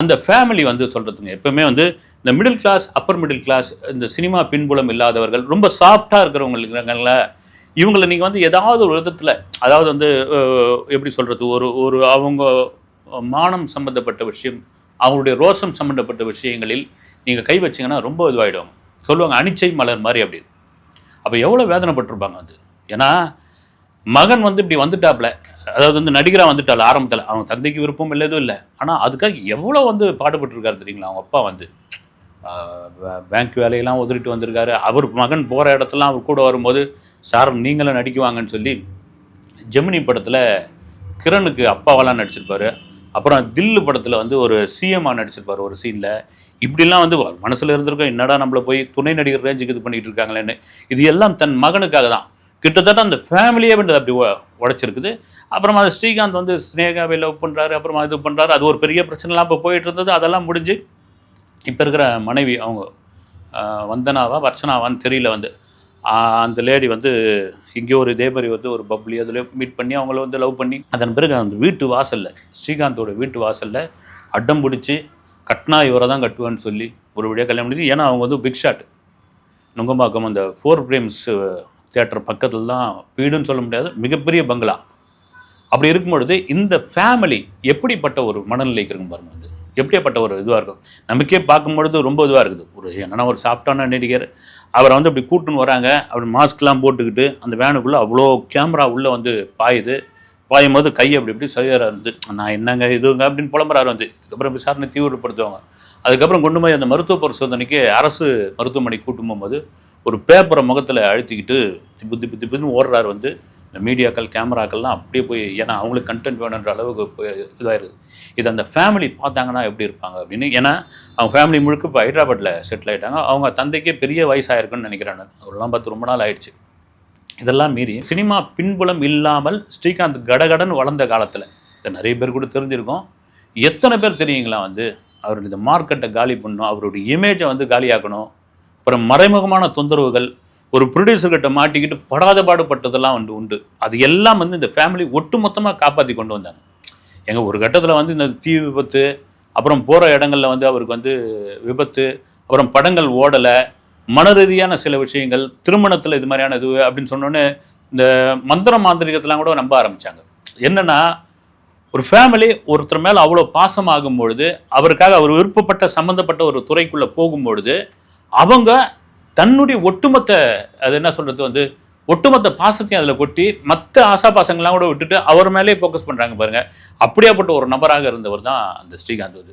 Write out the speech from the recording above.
அந்த ஃபேமிலி வந்து சொல்கிறதுங்க எப்பவுமே வந்து இந்த middle class upper middle class இந்த சினிமா பின்புலம் இல்லாதவர்கள் ரொம்ப சாஃப்டாக இருக்கிறவங்களுக்கு இருக்காங்கல்ல இவங்களை நீங்கள் வந்து ஏதாவது ஒரு விதத்தில் அதாவது வந்து எப்படி சொல்கிறது ஒரு ஒரு அவங்க மானம் சம்மந்தப்பட்ட விஷயம் அவங்களுடைய ரோஷம் சம்மந்தப்பட்ட விஷயங்களில் நீங்கள் கை வச்சிங்கன்னா ரொம்ப இதுவாகிடுவாங்க சொல்லுவாங்க அனிச்சை மலர் மாதிரி அப்படின்னு அப்போ எவ்வளோ வேதனைப்பட்டிருப்பாங்க அது. ஏன்னா மகன் வந்து இப்படி வந்துட்டாப்ல அதாவது வந்து நடிகராக வந்துட்டாள் ஆரம்பத்தில். அவங்க தந்தைக்கு விருப்பம் இல்லை எதுவும் இல்லை. ஆனால் அதுக்காக எவ்வளோ வந்து பாடுபட்டிருக்காரு தெரியுங்களா அவங்க அப்பா வந்து? பேங்க் வேலையெல்லாம் உதறிட்டு வந்திருக்காரு. அவர் மகன் போகிற இடத்துலாம் அவர் கூட வரும்போது சார் நீங்களும் நடிக்குவாங்கன்னு சொல்லி ஜெமினி படத்தில் கிரணுக்கு அப்பாவெல்லாம் நடிச்சிருப்பாரு. அப்புறம் தில்லு படத்தில் வந்து ஒரு சிஎம்மாக நடிச்சிருப்பார் ஒரு சீனில் இப்படிலாம் வந்து மனசில் இருந்திருக்கோம் என்னடா நம்மளை போய் துணை நடிகர் ரேஞ்சுக்கு இது பண்ணிகிட்டு இருக்காங்களேன்னு. இது எல்லாம் தன் மகனுக்காக தான். கிட்டத்தட்ட அந்த ஃபேமிலியே வந்து அப்படி உடச்சிருக்குது உடைச்சிருக்குது. அப்புறமா அது ஸ்ரீகாந்த் வந்து ஸ்னேகாவை லவ் பண்ணுறாரு அப்புறமா இது பண்ணுறாரு அது ஒரு பெரிய பிரச்சனைலாம் இப்போ போயிட்டு இருந்தது அதெல்லாம் முடிஞ்சு இப்போ இருக்கிற மனைவி அவங்க வந்தனாவா வர்ஷனாவான்னு தெரியல வந்து. அந்த லேடி வந்து இங்கே ஒரு இதேமாரி வந்து ஒரு பப்ளி அதில் மீட் பண்ணி அவங்கள வந்து லவ் பண்ணி அதன் பிறகு அந்த வீட்டு வாசலில் ஸ்ரீகாந்தோட வீட்டு வாசலில் அடம் பிடிச்சி கட்டினா இவரை தான் கட்டுவேன்னு சொல்லி ஒரு வழியாக கல்யாணம் பண்ணி ஏன்னா அவங்க வந்து பிக் ஷாட் நுங்கம்பாக்கம் அந்த ஃபோர் பிரேம்ஸ் தேட்டர் பக்கத்தில் தான் வீடுன்னு சொல்ல முடியாது மிகப்பெரிய பங்களா. அப்படி இருக்கும் பொழுது இந்த ஃபேமிலி எப்படிப்பட்ட ஒரு மனநிலைக்கு இருக்கும் பாருங்க வந்து? எப்படியாப்பட்ட ஒரு இதுவாக இருக்கும்? நமக்கே பார்க்கும்பொழுது ரொம்ப இதுவாக இருக்குது. ஒரு என்னென்னா ஒரு சாஃப்டான நடிகர் அவரை வந்து அப்படி கூட்டுன்னு வராங்க அப்படி மாஸ்க்லாம் போட்டுக்கிட்டு அந்த வேனுக்குள்ளே அவ்வளோ கேமரா உள்ளே வந்து பாயுது. பாயும் போது கை அப்படி இப்படி சரியாக இருந்து நான் என்னங்க இதுங்க அப்படின்னு புலம்புறாரு வந்து. அதுக்கப்புறம் விசாரணை தீவிரப்படுத்துவாங்க. அதுக்கப்புறம் கொண்டு போய் அந்த மருத்துவ பரிசோதனைக்கு அரசு மருத்துவமனைக்கு கூட்டும் போகும்போது ஒரு பேப்பரை முகத்தில் அழுத்திக்கிட்டு திப்பு திப்பு திப்புன்னு ஓடுறாரு வந்து இந்த மீடியாக்கள் கேமராக்கள்லாம் அப்படியே போய் ஏன்னா அவங்களுக்கு கண்டென்ட் வேணுன்ற அளவுக்கு போய் இதாகிருது இது அந்த ஃபேமிலி பார்த்தாங்கன்னா எப்படி இருப்பாங்க அப்படின்னு ஏன்னா அவங்க ஃபேமிலி முழுக்க இப்போ ஹைதராபாத்தில் செட்டில் ஆகிட்டாங்க அவங்க தந்தைக்கே பெரிய வயசாயிருக்குன்னு நினைக்கிறாங்க அவரெல்லாம் பார்த்து ரொம்ப நாள் ஆயிடுச்சு. இதெல்லாம் மீறி சினிமா பின்புலம் இல்லாமல் ஸ்ரீகாந்த் கடகடன் வளர்ந்த காலத்தில் இதை நிறைய பேர் கூட தெரிஞ்சிருக்கோம். எத்தனை பேர் தெரியுங்களா வந்து? அவருடைய இந்த மார்க்கெட்டை காலி பண்ணணும் அவருடைய இமேஜை வந்து காலியாக்கணும். அப்புறம் மறைமுகமான தொந்தரவுகள் ஒரு ப்ரொடியூசர்கிட்ட மாட்டிக்கிட்டு படாத பாடுபட்டதெல்லாம் வந்து உண்டு. அது எல்லாம் வந்து இந்த ஃபேமிலி ஒட்டுமொத்தமாக காப்பாற்றி கொண்டு வந்தாங்க. எங்கள் ஒரு கட்டத்தில் வந்து இந்த தீ விபத்து அப்புறம் போகிற இடங்களில் வந்து அவருக்கு வந்து விபத்து அப்புறம் படங்கள் ஓடலை மன ரீதியான சில விஷயங்கள் திருமணத்தில் இது மாதிரியான இது அப்படின்னு சொன்னோன்னே இந்த மந்திர மாந்திரிகத்தெலாம் கூட நம்ப ஆரம்பித்தாங்க என்னென்னா ஒரு ஃபேமிலி ஒருத்தர் மேலே அவ்வளோ பாசமாகும் பொழுது அவருக்காக அவர் விருப்பப்பட்ட சம்மந்தப்பட்ட ஒரு துறைக்குள்ளே போகும்பொழுது அவங்க தன்னுடைய ஒட்டுமொத்த அது என்ன சொல்றது வந்து ஒட்டுமொத்த பாசத்தையும் அதில் கொட்டி மற்ற ஆசாபாசங்கள்லாம் கூட விட்டுட்டு அவர் மேலேயே ஃபோக்கஸ் பண்ணுறாங்க பாருங்கள் அப்படியாப்பட்ட ஒரு நபராக இருந்தவர் தான் அந்த ஸ்ரீகாந்த் வந்து.